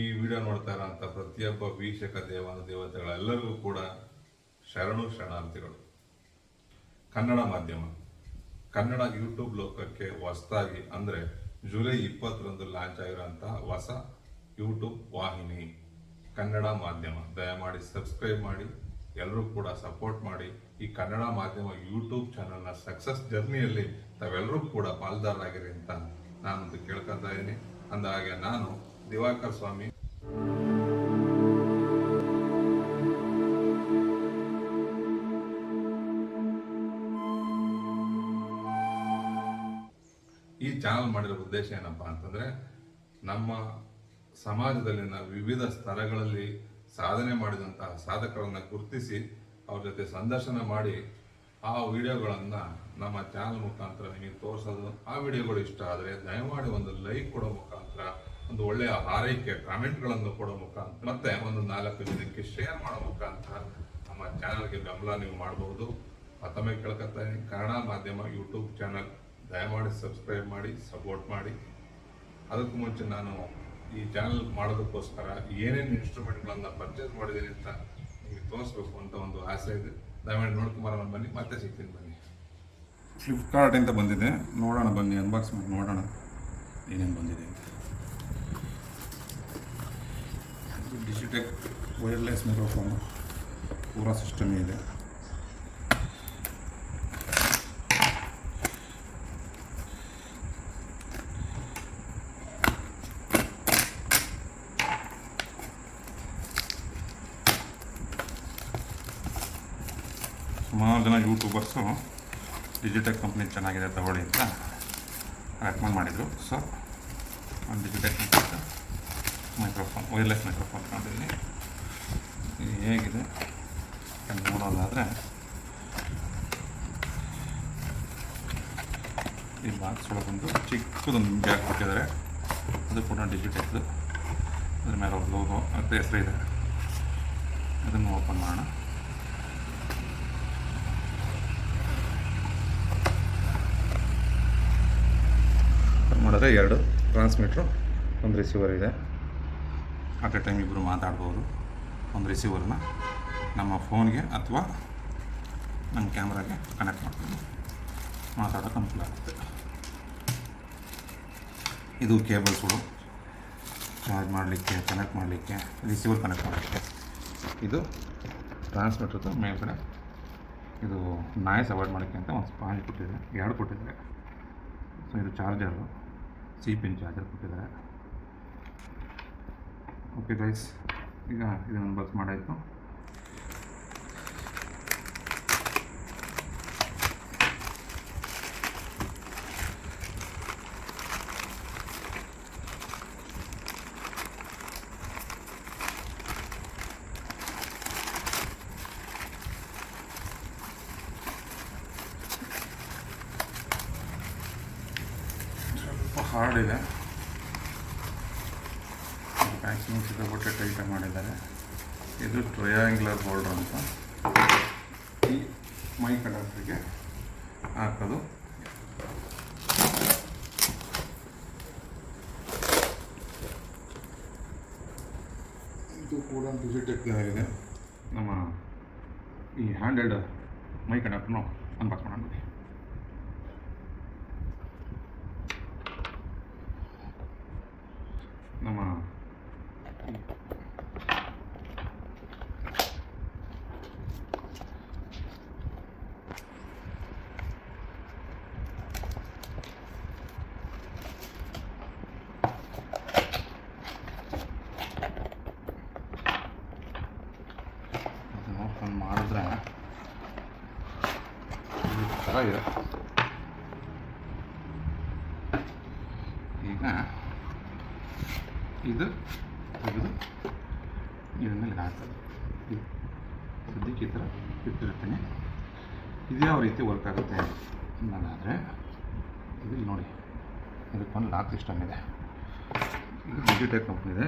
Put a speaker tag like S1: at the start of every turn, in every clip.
S1: ಈ ವಿಡಿಯೋ ನೋಡ್ತಾ ಇರೋಂಥ ಪ್ರತಿಯೊಬ್ಬ ವೀಕ್ಷಕ ದೇವಾನ ದೇವತೆಗಳೆಲ್ಲರಿಗೂ ಕೂಡ ಶರಣು ಶರಣಾರ್ಥಿಗಳು. ಕನ್ನಡ ಮಾಧ್ಯಮ, ಕನ್ನಡ ಯೂಟ್ಯೂಬ್ ಲೋಕಕ್ಕೆ ಹೊಸದಾಗಿ ಅಂದರೆ ಜುಲೈ ಇಪ್ಪತ್ತರಂದು ಲಾಂಚ್ ಆಗಿರೋಂತಹ ಹೊಸ ಯೂಟ್ಯೂಬ್ ವಾಹಿನಿ ಕನ್ನಡ ಮಾಧ್ಯಮ. ದಯಮಾಡಿ ಸಬ್ಸ್ಕ್ರೈಬ್ ಮಾಡಿ ಎಲ್ಲರೂ ಕೂಡ ಸಪೋರ್ಟ್ ಮಾಡಿ. ಈ ಕನ್ನಡ ಮಾಧ್ಯಮ ಯೂಟ್ಯೂಬ್ ಚಾನಲ್ನ ಸಕ್ಸಸ್ ಜರ್ನಿಯಲ್ಲಿ ತಾವೆಲ್ಲರೂ ಕೂಡ ಪಾಲ್ದಾರರಾಗಿರಿ ಅಂತ ನಾನೊಂದು ಕೇಳ್ಕೊತಾ ಇದ್ದೀನಿ. ಅಂದಹಾಗೆ ನಾನು ದಿವಾಕರ್ ಸ್ವಾಮಿ. ಈ ಚಾನಲ್ ಮಾಡಿರೋ ಉದ್ದೇಶ ಏನಪ್ಪ ಅಂತಂದ್ರೆ, ನಮ್ಮ ಸಮಾಜದಲ್ಲಿನ ವಿವಿಧ ಸ್ತರಗಳಲ್ಲಿ ಸಾಧನೆ ಮಾಡಿದಂತಹ ಸಾಧಕರನ್ನ ಗುರುತಿಸಿ ಅವ್ರ ಜೊತೆ ಸಂದರ್ಶನ ಮಾಡಿ ಆ ವಿಡಿಯೋಗಳನ್ನ ನಮ್ಮ ಚಾನಲ್ ಮುಖಾಂತರ ನಿಮಗೆ ತೋರಿಸೋದು. ಆ ವಿಡಿಯೋಗಳು ಇಷ್ಟ ಆದರೆ ದಯಮಾಡಿ ಒಂದು ಲೈಕ್ ಕೊಡೋ ಮುಖಾಂತರ ಒಂದು ಒಳ್ಳೆಯ ಹಾರೈಕೆ ಕಾಮೆಂಟ್ಗಳನ್ನು ಕೊಡೋ ಮುಖಾಂತರ, ಮತ್ತೆ ಒಂದು ನಾಲ್ಕು ಜನಕ್ಕೆ ಶೇರ್ ಮಾಡೋ ಮುಖಾಂತರ ನಮ್ಮ ಚಾನಲ್ಗೆ ಬೆಂಬಲ ನೀವು ಮಾಡಬಹುದು ಮತ್ತೊಮ್ಮೆ ಕೇಳ್ಕೊತಾ ಕನ್ನಡ ಮಾಧ್ಯಮ ಯೂಟ್ಯೂಬ್ ಚಾನಲ್ ದಯಮಾಡಿ ಸಬ್ಸ್ಕ್ರೈಬ್ ಮಾಡಿ ಸಪೋರ್ಟ್ ಮಾಡಿ. ಅದಕ್ಕೂ ಮುಂಚೆ ನಾನು ಈ ಚಾನಲ್ ಮಾಡೋದಕ್ಕೋಸ್ಕರ ಏನೇನು ಇನ್ಸ್ಟ್ರೂಮೆಂಟ್ಗಳನ್ನು ಪರ್ಚೇಸ್ ಮಾಡಿದ್ದೀನಿ ಅಂತ ನಿಮಗೆ ತೋರಿಸ್ಬೇಕು ಅಂತ ಒಂದು ಆಸೆ ಇದೆ. ದಯಮಾಡಿ ನೋಡ್ಕೊಂಬರೋಣ ಬನ್ನಿ, ಮತ್ತೆ ಸಿಗ್ತೀನಿ ಬನ್ನಿ.
S2: ಫ್ಲಿಪ್ಕಾರ್ಟಿಂದ ಬಂದಿದೆ. ನೋಡೋಣ ಬನ್ನಿ ಅನ್ಬಾಕ್ಸ್ ಮಾಡಿ ನೋಡೋಣ ಏನೇನು ಬಂದಿದೆ ಅಂತ ಡಿಜಿಟೆಕ್ ವೈರ್ಲೆಸ್ ಮೈಕ್ರೋಫೋನು ಪೂರಾ ಸಿಸ್ಟಮ್ ಇದೆ. ಸುಮಾರು ಜನ ಯೂಟ್ಯೂಬರ್ಸು ಡಿಜಿಟೆಕ್ ಕಂಪ್ನಿ ಚೆನ್ನಾಗಿದೆ ತಗೊಳ್ಳಿ ಅಂತ ರೆಕಮೆಂಡ್ ಮಾಡಿದರು. ಸೊ ಒಂದು ಡಿಜಿಟೆಕ್ ಮೈಕ್ರೋಫೋನ್, ವೈರ್ಲೆಸ್ ಮೈಕ್ರೋಫೋನ್ ಕಂಡಿದ್ದೀನಿ ಇದು ಹೇಗಿದೆ? ನೋಡೋದಾದರೆ, ಈ ಬಾಕ್ಸ್ ಒಳಗೊಂದು ಚಿಕ್ಕದೊಂದು ಬ್ಯಾಗ್ ಕೊಟ್ಟಿದ್ದಾರೆ ಅದು ಕೂಡ ಡಿಜಿಟೆಕ್ದು ಅದ್ರ ಮೇಲೆ ಒಂದು ಲೋಗೋ ಮತ್ತು ಇದೆ. ಅದನ್ನು ಓಪನ್ ಮಾಡೋಣ. ಮಾಡಿದ್ರೆ ಎರಡು ಟ್ರಾನ್ಸ್ಮಿಟ್ರು ಒಂದು ರಿಸೀವರ್ ಇದೆ. ಅಟ್ ಎ ಟೈಮ್ ಇಬ್ಬರು ಮಾತಾಡ್ಬೋದು. ಒಂದು ರಿಸೀವರ್ನ ನಮ್ಮ ಫೋನ್ಗೆ ಅಥವಾ ನಮ್ಮ ಕ್ಯಾಮ್ರಾಗೆ ಕನೆಕ್ಟ್ ಮಾಡ್ತೀವಿ ಮಾತಾಡೋಕೆ ಅನುಕೂಲ ಆಗುತ್ತೆ. ಇದು ಕೇಬಲ್ಸ್ಗಳು ಚಾರ್ಜ್ ಮಾಡಲಿಕ್ಕೆ ಕನೆಕ್ಟ್ ಮಾಡಲಿಕ್ಕೆ ರಿಸೀವರ್ ಕನೆಕ್ಟ್ ಮಾಡಲಿಕ್ಕೆ. ಇದು ಟ್ರಾನ್ಸ್ಮಿಟ್ರದ್ದು ಮೇಲ್ಗಡೆ ಇದು ನಾಯ್ಸ್ ಅವಾಯ್ಡ್ ಮಾಡೋಕ್ಕೆ ಅಂತ ಒಂದು ಸ್ಪಾಂಜ್ ಕೊಟ್ಟಿದ್ದಾರೆ. ಎರಡು ಕೊಟ್ಟಿದ್ದಾರೆ. ಸೊ ಇದು ಚಾರ್ಜರು ಸಿ ಪಿನ್ ಚಾರ್ಜರ್ ಕೊಟ್ಟಿದ್ದಾರೆ. ಓಕೆ ಗೈಸ್ ಈಗ ಇದನ್ನು ಬಸ್ ಮಾಡಾಯಿತು. ಹಾರ್ಡ್ ಇದೆ. ಪ್ಯಾಕಿಂಗ್ ಸಿಕ್ಕಾಪಟ್ಟೆ ಟೈಟಾಗಿ ಮಾಡಿದ್ದಾರೆ. ಇದು ಟ್ರಯಾಂಗ್ಯುಲರ್ ಹೋಲ್ಡರ್ ಅಂತ. ಈ ಮೈ ಕಂಡಕ್ಟರ್ಗೆ ಹಾಕೋದು. ಇದು ಕೂಡ ಡಿಜಿಟೆಕ್ ಆಗಿದೆ. ನಮ್ಮ ಈ ಹ್ಯಾಂಡೆಲ್ಡ್ ಮೈ ಕಂಡಕ್ಟರ್ನು ಅನ್ಬಾಕ್ಸ್ ಮಾಡೋಣ ಬನ್ನಿ. ನಮ್ಮ ಓಪನ್ ಮಾಡಿದ್ರೆ ಈ ಥರ ಇದೆ ಈಗ ಇದು ತೆಗೆದು ಇದ್ರ ಮೇಲೆ ಹಾಕ್ತಾರೆ ಇದು ಸದ್ಯಕ್ಕೆ ಈ ಥರ ಇಟ್ಟಿರ್ತೀನಿ. ಇದು ಯಾವ ರೀತಿ ವರ್ಕ್ ಆಗುತ್ತೆ ಅನ್ನೋದಾದರೆ ಇದು ನೋಡಿ ಇದಕ್ಕೊಂದು ಲಾಕ್ ಸಿಸ್ಟಮ್ ಇದೆ. ಇದು ಡಿಜಿಟೆಕ್ ಕಂಪ್ನಿದೆ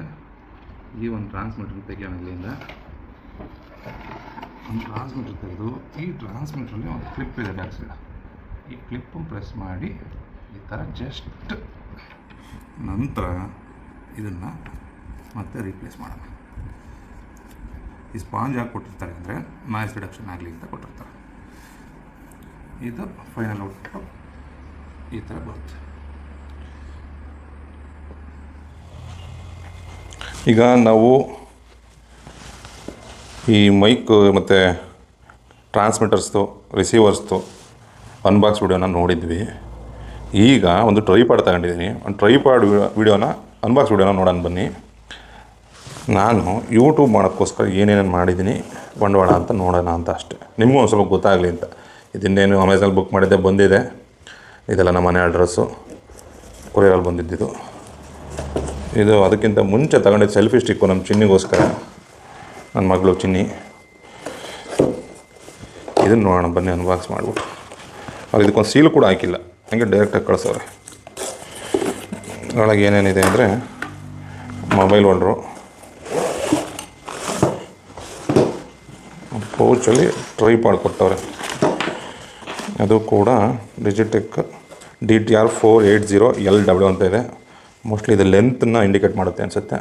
S2: ಈ ಒಂದು ಟ್ರಾನ್ಸ್ಮಿಟರ್ ತೆಗೆಯೋಣ ಇಲ್ಲಿಂದ. ಒಂದು ಟ್ರಾನ್ಸ್ಮಿಟರ್ ತೆಗೆದು, ಈ ಟ್ರಾನ್ಸ್ಮಿಟ್ರಲ್ಲಿ ಒಂದು ಕ್ಲಿಪ್ ಇದೆ ಬ್ಯಾಕ್ ಸೈಡ್ ಈ ಕ್ಲಿಪ್ಪು ಪ್ರೆಸ್ ಮಾಡಿ, ಈ ಥರ ಜಸ್ಟ್ ನಂತರ ಇದನ್ನು ಮತ್ತೆ ರೀಪ್ಲೇಸ್ ಮಾಡೋಣ. ಈ ಸ್ಪಾಂಜ್ ಯಾಕೆ ಕೊಟ್ಟಿರ್ತಾರೆ ಅಂದರೆ ನಾಯ್ಸ್ ರಿಡಕ್ಷನ್ ಆಗಲಿ ಅಂತ ಕೊಟ್ಟಿರ್ತಾರೆ. ಇದು ಫೈನಲ್ ಔಟ್ಪುಟ್ ಈ ಥರ ಬರುತ್ತೆ.
S3: ಈಗ ನಾವು ಈ ಮೈಕ್ ಮತ್ತು ಟ್ರಾನ್ಸ್ಮಿಟರ್ಸ್ದು ರಿಸೀವರ್ಸ್ದು ಅನ್ಬಾಕ್ಸ್ ವಿಡಿಯೋನ ನೋಡಿದ್ವಿ. ಈಗ ಒಂದು ಟ್ರೈಪಾಡ್ ತಗೊಂಡಿದ್ದೀನಿ. ಒಂದು ಟ್ರೈಪಾಡ್ ವಿಡಿಯೋನ ಅನ್ಬಾಕ್ಸ್ ವಿಡಿಯೋನ ನೋಡೋಣ ಬನ್ನಿ. ನಾನು ಯೂಟ್ಯೂಬ್ ಮಾಡೋಕ್ಕೋಸ್ಕರ ಏನೇನೇನು ಮಾಡಿದ್ದೀನಿ, ಬಂಡವಾಳ ಅಂತ ನೋಡೋಣ ಅಂತ ಅಷ್ಟೆ. ನಿಮಗೂ ಒಂದು ಸ್ವಲ್ಪ ಗೊತ್ತಾಗಲಿ ಅಂತ. ಇದನ್ನೇನು ಅಮೆಝಾನ್ ಬುಕ್ ಮಾಡಿದ್ದೆ, ಬಂದಿದೆ. ಇದೆಲ್ಲ ನಮ್ಮ ಮನೆ ಅಡ್ರೆಸ್ಸು ಕೊರಿಯರಲ್ಲಿ ಬಂದಿದ್ದಿದ್ದು ಇದು. ಅದಕ್ಕಿಂತ ಮುಂಚೆ ತಗೊಂಡಿದ್ದು ಸೆಲ್ಫಿ ಸ್ಟಿಕ್ಕು ನಮ್ಮ ಚಿನ್ನಿಗೋಸ್ಕರ. ನನ್ನ ಮಗಳು ಚಿನ್ನಿ. ಇದನ್ನು ನೋಡೋಣ, ಬನ್ನಿ ಅನ್ಬಾಕ್ಸ್ ಮಾಡಿಬಿಟ್ಟು. ಅವ್ರು ಇದಕ್ಕೊಂದು ಸೀಲ್ ಕೂಡ ಹಾಕಿಲ್ಲ. ಹಂಗೆ ಡೈರೆಕ್ಟಾಗಿ ಕಳಿಸೋರೆ ಒಳಗೆ ಏನೇನಿದೆ ಅಂದರೆ ಮೊಬೈಲ್ ಹೋಲ್ಡ್ರು ಪೌಚಲ್ಲಿ ಟ್ರೈ ಕೊಟ್ಟವ್ರೆ. ಅದು ಕೂಡ Digitek D T R four eight zero L W ಅಂತ ಇದೆ. ಮೋಸ್ಟ್ಲಿ ಇದು ಲೆಂತನ್ನು ಇಂಡಿಕೇಟ್ ಮಾಡುತ್ತೆ ಅನಿಸುತ್ತೆ.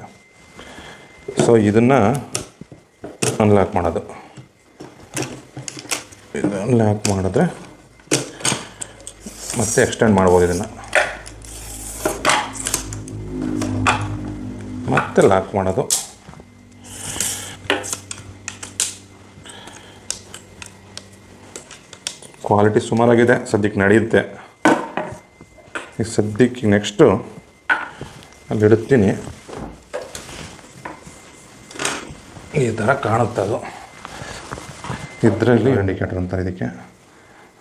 S3: ಸೊ ಇದನ್ನು ಅನ್ಲಾಕ್ ಮಾಡೋದು. ಇದು ಅನ್ಲಾಕ್ ಮಾಡಿದ್ರೆ ಮತ್ತೆ ಎಕ್ಸ್ಟೆಂಡ್ ಮಾಡ್ಬೋದು ಇದನ್ನು. ಮತ್ತೆ ಲಾಕ್ ಮಾಡೋದು. ಕ್ವಾಲಿಟಿ ಸುಮಾರಾಗಿದೆ, ಸದ್ಯಕ್ಕೆ ನಡೆಯುತ್ತೆ ಈಗ ಸದ್ಯಕ್ಕೆ ನೆಕ್ಸ್ಟು ಅಲ್ಲಿ ಇಡುತ್ತೀನಿ ಈ ಥರ ಕಾಣುತ್ತೆ ಅದು. ಇದರಲ್ಲಿ ಇಂಡಿಕೇಟರ್ ಅಂತಾರೆ ಇದಕ್ಕೆ.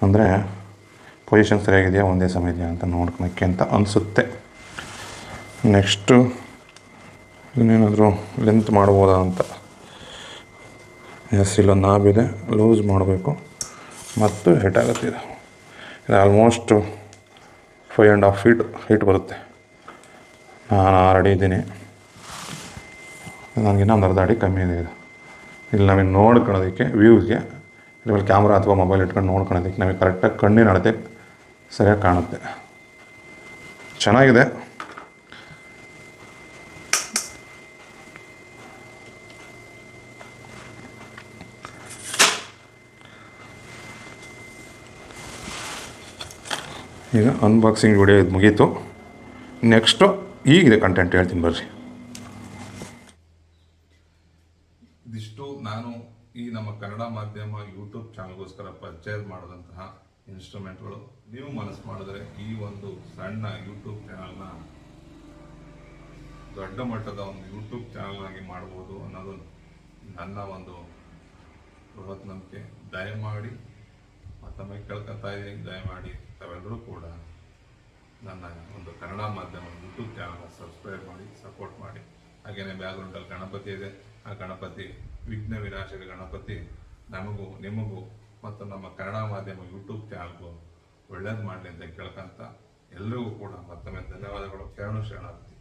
S3: ಅಂದರೆ ಪೊಸಿಷನ್ ಸರಿಯಾಗಿದೆಯಾ, ಒಂದೇ ಸಮಯ ಇದೆಯಾ ಅಂತ ನೋಡ್ಕೊಳಕ್ಕೆ ಅಂತ ಅನಿಸುತ್ತೆ. ನೆಕ್ಸ್ಟು ಇನ್ನೇನಾದರೂ ಲೆಂತ್ ಮಾಡ್ಬೋದಾ ಅಂತ. ಎಸ್ ಇಲ್ಲೊಂದು ನಾಬಿದೆ ಲೂಸ್ ಮಾಡಬೇಕು. ಮತ್ತು ಹೆಟ್ ಆಗುತ್ತೆ ಇದು. ಇದು almost five and half feet height ಬರುತ್ತೆ. ನಾನು ಆಲ್ರೆಡಿ ನನಗಿನ್ನ ಒಂದು ಅರ್ಧ ಅಡಿ ಕಮ್ಮಿ ಇದೆ ಇದು. ಇಲ್ಲಿ ನಮಗೆ ನೋಡ್ಕೊಳ್ಳೋದಕ್ಕೆ ವ್ಯೂಸ್ಗೆ ಇಲ್ಲಿ ಕ್ಯಾಮ್ರಾ ಅಥವಾ ಮೊಬೈಲ್ ಇಟ್ಕೊಂಡು ನೋಡ್ಕೊಳ್ಳೋದಕ್ಕೆ ನಮಗೆ ಕರೆಕ್ಟಾಗಿ ಕಣ್ಣಿನ ಅಳತೆ ಸರಿಯಾಗಿ ಕಾಣುತ್ತೆ. ಚೆನ್ನಾಗಿದೆ. ಈಗ ಅನ್ಬಾಕ್ಸಿಂಗ್ ವಿಡಿಯೋ ಇದು ಮುಗೀತು. ನೆಕ್ಸ್ಟು ಈಗಿದೆ ಕಂಟೆಂಟ್ ಹೇಳ್ತೀನಿ ಬರ್ರಿ
S1: ಇದಿಷ್ಟು ನಾನು ಈ ನಮ್ಮ ಕನ್ನಡ ಮಾಧ್ಯಮ ಯೂಟ್ಯೂಬ್ ಚಾನಲ್ಗೋಸ್ಕರ ಪರ್ಚೇಸ್ ಮಾಡಿದಂತಹ ಇನ್ಸ್ಟ್ರೂಮೆಂಟ್ಗಳು ನೀವು ಮನಸ್ಸು ಮಾಡಿದ್ರೆ ಈ ಒಂದು ಸಣ್ಣ ಯೂಟ್ಯೂಬ್ ಚಾನಲ್ನ ದೊಡ್ಡ ಮಟ್ಟದ ಒಂದು ಯೂಟ್ಯೂಬ್ ಚಾನಲ್ ಆಗಿ ಮಾಡ್ಬೋದು ಅನ್ನೋದು ನನ್ನ ಒಂದು ಬೃಹತ್ ನಂಬಿಕೆ. ದಯಮಾಡಿ ಮತ್ತೊಮ್ಮೆ ಕೇಳ್ಕೊತಾ ಇದ್ದೀನಿ. ದಯಮಾಡಿ ತಾವೆಲ್ಲರೂ ಕೂಡ ನನ್ನ ಒಂದು Kannada Madhyama YouTube channel subscribe ಮಾಡಿ ಸಪೋರ್ಟ್ ಮಾಡಿ. ಹಾಗೆಯೇ ಬ್ಯಾಕ್ಗ್ರೌಂಡಲ್ಲಿ ಗಣಪತಿ ಇದೆ. ಆ ಗಣಪತಿ ವಿಘ್ನ ವಿನಾಶಕ ಗಣಪತಿ ನಮಗೂ, ನಿಮಗೂ ಮತ್ತು ನಮ್ಮ ಕನ್ನಡ ಮಾಧ್ಯಮ ಯೂಟ್ಯೂಬ್ ಚಾನಲ್ಗೂ ಒಳ್ಳೇದು ಮಾಡಲಿ ಅಂತ ಕೇಳ್ಕೊಂತ ಎಲ್ರಿಗೂ ಕೂಡ ಮತ್ತೊಮ್ಮೆ ಧನ್ಯವಾದಗಳು. ಶರಣು ಶರಣಾರ್ಥಿ.